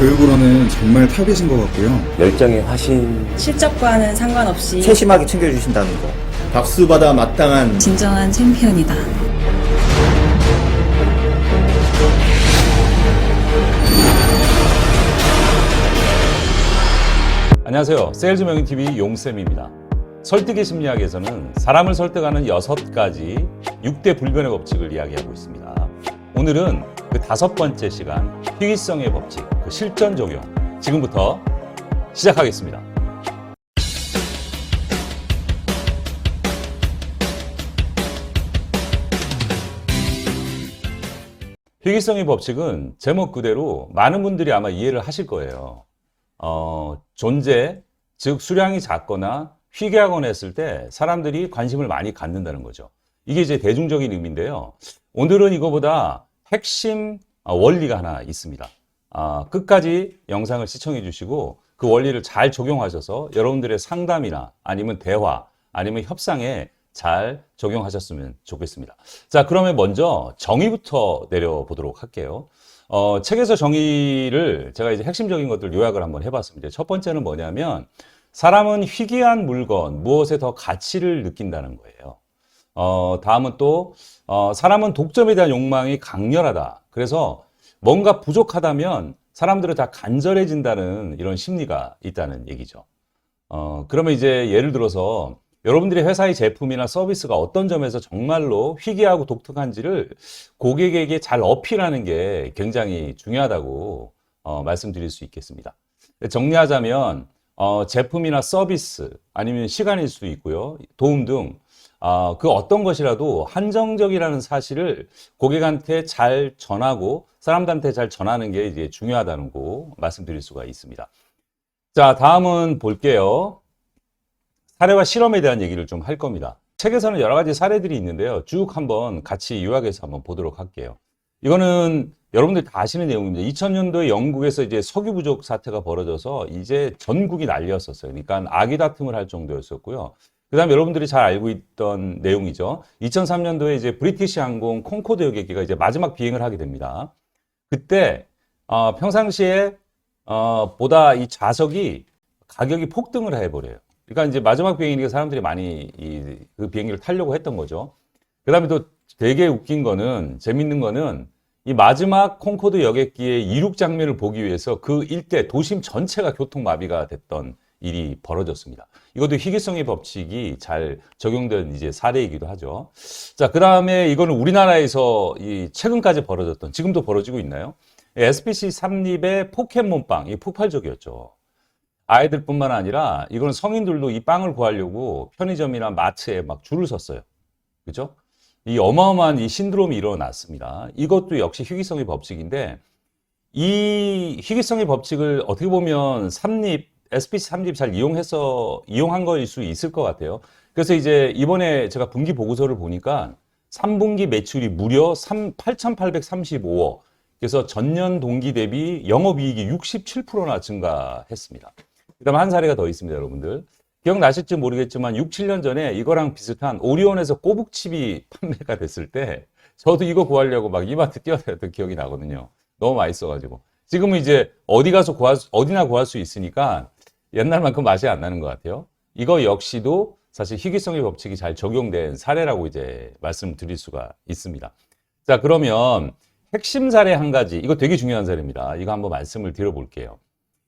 교육으로는 정말 탑이신 것 같고요. 열정의 화신 실적과는 상관없이 세심하게 챙겨주신다는 거. 박수받아 마땅한 진정한 챔피언이다. 안녕하세요. 세일즈 명인TV 용쌤입니다. 설득의 심리학에서는 사람을 설득하는 여섯 가지 6대 불변의 법칙을 이야기하고 있습니다. 오늘은 그 다섯 번째 시간, 희귀성의 법칙, 그 실전 적용. 지금부터 시작하겠습니다. 희귀성의 법칙은 제목 그대로 많은 분들이 아마 이해를 하실 거예요. 어, 존재, 즉 수량이 작거나 희귀하거나 했을 때 사람들이 관심을 많이 갖는다는 거죠. 이게 이제 대중적인 의미인데요. 오늘은 이거보다 핵심 어, 원리가 하나 있습니다. 아, 끝까지 영상을 시청해 주시고 그 원리를 잘 적용하셔서 여러분들의 상담이나 아니면 대화 아니면 협상에 잘 적용하셨으면 좋겠습니다. 자, 그러면 먼저 정의부터 내려보도록 할게요. 어, 책에서 정의를 제가 이제 핵심적인 것들 요약을 한번 해봤습니다. 첫 번째는 뭐냐면 사람은 희귀한 물건, 무엇에 더 가치를 느낀다는 거예요. 어, 다음은 또, 어, 사람은 독점에 대한 욕망이 강렬하다. 그래서 뭔가 부족하다면 사람들은 다 간절해진다는 이런 심리가 있다는 얘기죠. 어, 그러면 이제 예를 들어서 여러분들이 회사의 제품이나 서비스가 어떤 점에서 정말로 희귀하고 독특한지를 고객에게 잘 어필하는 게 굉장히 중요하다고 어, 말씀드릴 수 있겠습니다. 정리하자면 어, 제품이나 서비스 아니면 시간일 수도 있고요. 도움 등 어, 그 어떤 것이라도 한정적이라는 사실을 고객한테 잘 전하고 사람들한테 잘 전하는 게 이제 중요하다는 거 말씀드릴 수가 있습니다. 자, 다음은 볼게요. 사례와 실험에 대한 얘기를 좀 할 겁니다. 책에서는 여러 가지 사례들이 있는데요. 쭉 한번 같이 요약해서 한번 보도록 할게요. 이거는 여러분들 다 아시는 내용입니다. 2000년도에 영국에서 이제 석유 부족 사태가 벌어져서 이제 전국이 난리였었어요. 그러니까 아기 다툼을 할 정도였었고요. 그 다음에 여러분들이 잘 알고 있던 내용이죠. 2003년도에 이제 브리티시 항공 콩코드 여객기가 이제 마지막 비행을 하게 됩니다. 그때, 어, 평상시에, 어, 보다 이 좌석이 가격이 폭등을 해버려요. 그러니까 이제 마지막 비행이니까 사람들이 많이 이, 그 비행기를 타려고 했던 거죠. 그 다음에 또 되게 웃긴 거는, 재밌는 거는 이 마지막 콩코드 여객기의 이륙 장면을 보기 위해서 그 일대 도심 전체가 교통마비가 됐던 일이 벌어졌습니다. 이것도 희귀성의 법칙이 잘 적용된 이제 사례이기도 하죠. 자, 그 다음에 이거는 우리나라에서 이 최근까지 벌어졌던, 지금도 벌어지고 있나요? SPC 삼립의 포켓몬빵, 이 폭발적이었죠. 아이들뿐만 아니라 이거는 성인들도 이 빵을 구하려고 편의점이나 마트에 막 줄을 섰어요. 그죠? 이 어마어마한 이 신드롬이 일어났습니다. 이것도 역시 희귀성의 법칙인데 이 희귀성의 법칙을 어떻게 보면 삼립 SPC 삼립 잘 이용해서 이용한 거일 수 있을 것 같아요. 그래서 이제 이번에 제가 분기 보고서를 보니까 3분기 매출이 무려 3, 8,835억. 그래서 전년 동기 대비 영업이익이 67%나 증가했습니다. 그다음 한 사례가 더 있습니다, 여러분들. 기억나실지 모르겠지만 6, 7년 전에 이거랑 비슷한 오리온에서 꼬북칩이 판매가 됐을 때 저도 이거 구하려고 막 이마트 뛰어다녔던 기억이 나거든요. 너무 맛있어가지고. 지금은 이제 어디 가서 구할 수, 어디나 구할 수 있으니까 옛날만큼 맛이 안 나는 것 같아요. 이거 역시도 사실 희귀성의 법칙이 잘 적용된 사례라고 이제 말씀드릴 수가 있습니다. 자, 그러면 핵심 사례 한 가지, 이거 되게 중요한 사례입니다. 이거 한번 말씀을 드려볼게요.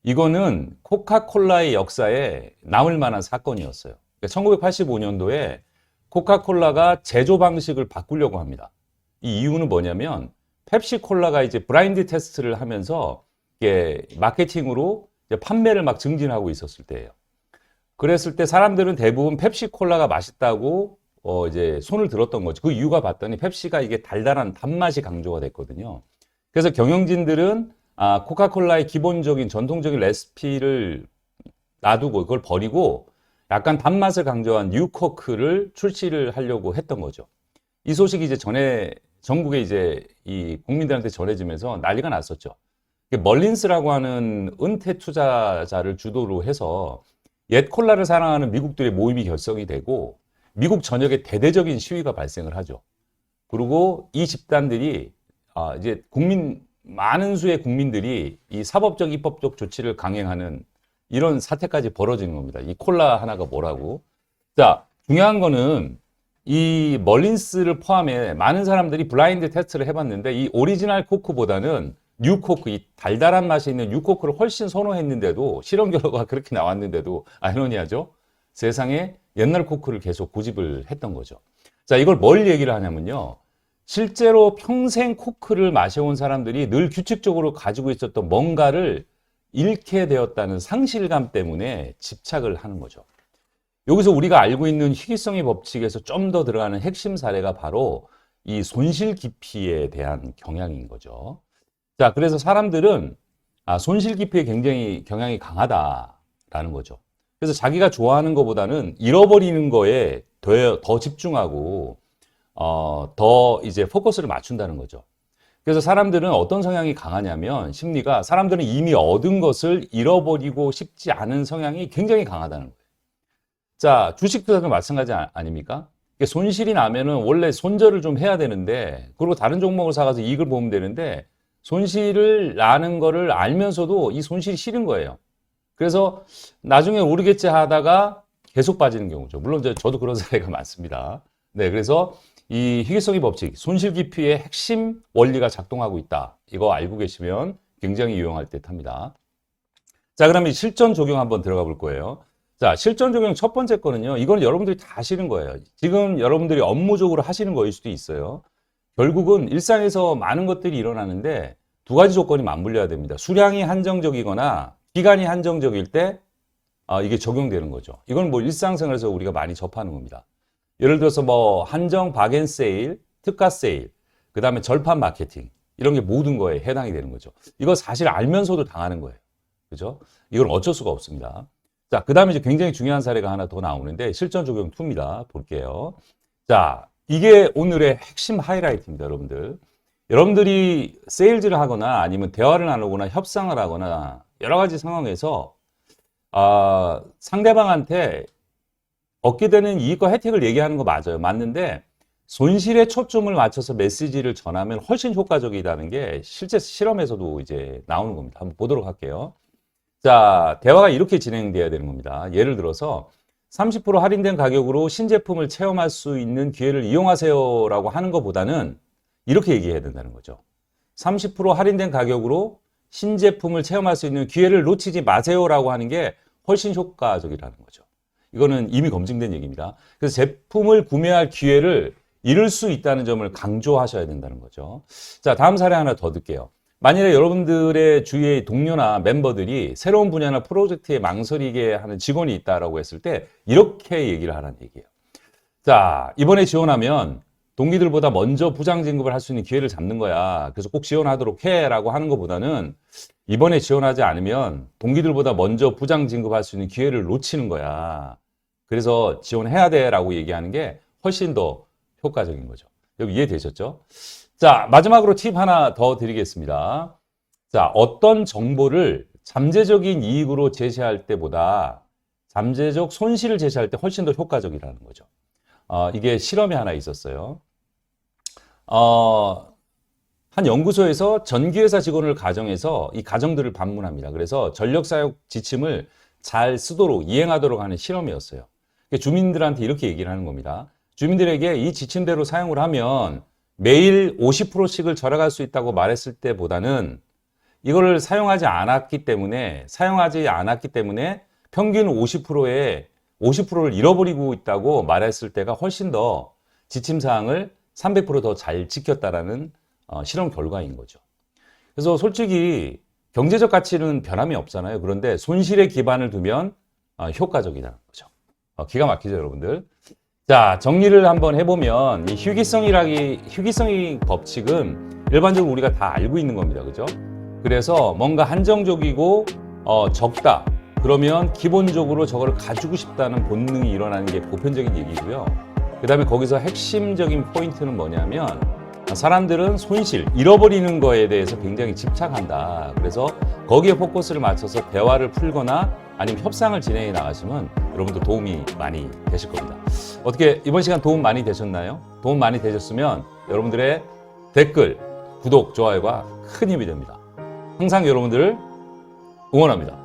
이거는 코카콜라의 역사에 남을 만한 사건이었어요. 1985년도에 코카콜라가 제조 방식을 바꾸려고 합니다. 이 이유는 뭐냐면 펩시콜라가 이제 브라인드 테스트를 하면서 이게 마케팅으로 판매를 막 증진하고 있었을 때예요. 그랬을 때 사람들은 대부분 펩시콜라가 맛있다고 어 이제 손을 들었던 거죠. 그 이유가 봤더니 펩시가 이게 달달한 단맛이 강조가 됐거든요. 그래서 경영진들은 아, 코카콜라의 기본적인 전통적인 레시피를 놔두고 그걸 버리고 약간 단맛을 강조한 뉴코크를 출시를 하려고 했던 거죠. 이 소식이 이제 전에 전국에 이제 이 국민들한테 전해지면서 난리가 났었죠. 멀린스라고 하는 은퇴 투자자를 주도로 해서 옛 콜라를 사랑하는 미국들의 모임이 결성이 되고 미국 전역에 대대적인 시위가 발생을 하죠. 그리고 이 집단들이 아, 이제 국민 많은 수의 국민들이 이 사법적, 입법적 조치를 강행하는 이런 사태까지 벌어지는 겁니다. 이 콜라 하나가 뭐라고? 자, 중요한 거는 이 멀린스를 포함해 많은 사람들이 블라인드 테스트를 해봤는데 이 오리지널 코크보다는 뉴 코크, 이 달달한 맛이 있는 뉴 코크를 훨씬 선호했는데도 실험 결과가 그렇게 나왔는데도 아이러니하죠. 세상에 옛날 코크를 계속 고집을 했던 거죠. 자, 이걸 뭘 얘기를 하냐면요. 실제로 평생 코크를 마셔온 사람들이 늘 규칙적으로 가지고 있었던 뭔가를 잃게 되었다는 상실감 때문에 집착을 하는 거죠. 여기서 우리가 알고 있는 희귀성의 법칙에서 좀 더 들어가는 핵심 사례가 바로 이 손실 기피에 대한 경향인 거죠. 자, 그래서 사람들은 아, 손실 기피에 굉장히 경향이 강하다라는 거죠. 그래서 자기가 좋아하는 것보다는 잃어버리는 거에 더, 더 집중하고 어, 더 이제 포커스를 맞춘다는 거죠. 그래서 사람들은 어떤 성향이 강하냐면 심리가 사람들은 이미 얻은 것을 잃어버리고 싶지 않은 성향이 굉장히 강하다는 거예요. 자, 주식 투자도 마찬가지 아- 아닙니까? 손실이 나면은 원래 손절을 좀 해야 되는데 그리고 다른 종목을 사가서 이익을 보면 되는데 손실을 나는 거를 알면서도 이 손실이 싫은 거예요. 그래서 나중에 오르겠지 하다가 계속 빠지는 경우죠. 물론 저- 저도 그런 사례가 많습니다. 네, 그래서 이 희귀성의 법칙, 손실 기피의 핵심 원리가 작동하고 있다. 이거 알고 계시면 굉장히 유용할 듯 합니다. 자, 그러면 실전 적용 한번 들어가 볼 거예요. 자, 실전 적용 첫 번째 거는요. 이건 여러분들이 다 하시는 거예요. 지금 여러분들이 업무적으로 하시는 거일 수도 있어요. 결국은 일상에서 많은 것들이 일어나는데 두 가지 조건이 맞물려야 됩니다. 수량이 한정적이거나 기간이 한정적일 때 아, 이게 적용되는 거죠. 이건 뭐 일상생활에서 우리가 많이 접하는 겁니다. 예를 들어서 뭐 한정 바겐 세일, 특가 세일, 그 다음에 절판 마케팅 이런 게 모든 거에 해당이 되는 거죠. 이거 사실 알면서도 당하는 거예요. 그죠? 이건 어쩔 수가 없습니다. 자, 그 다음에 이제 굉장히 중요한 사례가 하나 더 나오는데 실전 적용 2입니다. 볼게요. 자, 이게 오늘의 핵심 하이라이트입니다, 여러분들. 여러분들이 세일즈를 하거나 아니면 대화를 나누거나 협상을 하거나 여러 가지 상황에서 아, 상대방한테 얻게 되는 이익과 혜택을 얘기하는 거 맞아요. 맞는데 손실에 초점을 맞춰서 메시지를 전하면 훨씬 효과적이라는 게 실제 실험에서도 이제 나오는 겁니다. 한번 보도록 할게요. 자, 대화가 이렇게 진행돼야 되는 겁니다. 예를 들어서 30% 할인된 가격으로 신제품을 체험할 수 있는 기회를 이용하세요라고 하는 것보다는 이렇게 얘기해야 된다는 거죠. 30% 할인된 가격으로 신제품을 체험할 수 있는 기회를 놓치지 마세요라고 하는 게 훨씬 효과적이라는 거죠. 이거는 이미 검증된 얘기입니다. 그래서 제품을 구매할 기회를 잃을 수 있다는 점을 강조하셔야 된다는 거죠. 자, 다음 사례 하나 더 듣게요. 만일에 여러분들의 주위의 동료나 멤버들이 새로운 분야나 프로젝트에 망설이게 하는 직원이 있다라고 했을 때 이렇게 얘기를 하라는 얘기예요. 자, 이번에 지원하면 동기들보다 먼저 부장 진급을 할 수 있는 기회를 잡는 거야. 그래서 꼭 지원하도록 해라고 하는 것보다는 이번에 지원하지 않으면 동기들보다 먼저 부장 진급할 수 있는 기회를 놓치는 거야. 그래서 지원해야 돼라고 얘기하는 게 훨씬 더 효과적인 거죠. 여기 이해되셨죠? 자, 마지막으로 팁 하나 더 드리겠습니다. 자, 어떤 정보를 잠재적인 이익으로 제시할 때보다 잠재적 손실을 제시할 때 훨씬 더 효과적이라는 거죠. 어, 이게 실험이 하나 있었어요. 어, 한 연구소에서 전기회사 직원을 가정해서 이 가정들을 방문합니다. 그래서 전력 사용 지침을 잘 쓰도록 이행하도록 하는 실험이었어요. 주민들한테 이렇게 얘기를 하는 겁니다. 주민들에게 이 지침대로 사용을 하면 매일 50%씩을 절약할 수 있다고 말했을 때보다는 이거를 사용하지 않았기 때문에 사용하지 않았기 때문에 평균 50%에 50%를 잃어버리고 있다고 말했을 때가 훨씬 더 지침 사항을 300%더 잘 지켰다라는 어, 실험 결과인 거죠. 그래서 솔직히 경제적 가치는 변함이 없잖아요. 그런데 손실에 기반을 두면 어, 효과적이라는 거죠. 어, 기가 막히죠, 여러분들. 자, 정리를 한번 해보면 이 휴기성이라기 휴기성의 법칙은 일반적으로 우리가 다 알고 있는 겁니다. 그죠? 그래서 뭔가 한정적이고 어, 적다. 그러면 기본적으로 저거를 가지고 싶다는 본능이 일어나는 게 보편적인 얘기고요. 그 다음에 거기서 핵심적인 포인트는 뭐냐면 사람들은 손실, 잃어버리는 거에 대해서 굉장히 집착한다. 그래서 거기에 포커스를 맞춰서 대화를 풀거나 아니면 협상을 진행해 나가시면 여러분도 도움이 많이 되실 겁니다. 어떻게 이번 시간 도움 많이 되셨나요? 도움 많이 되셨으면 여러분들의 댓글, 구독, 좋아요가 큰 힘이 됩니다. 항상 여러분들을 응원합니다.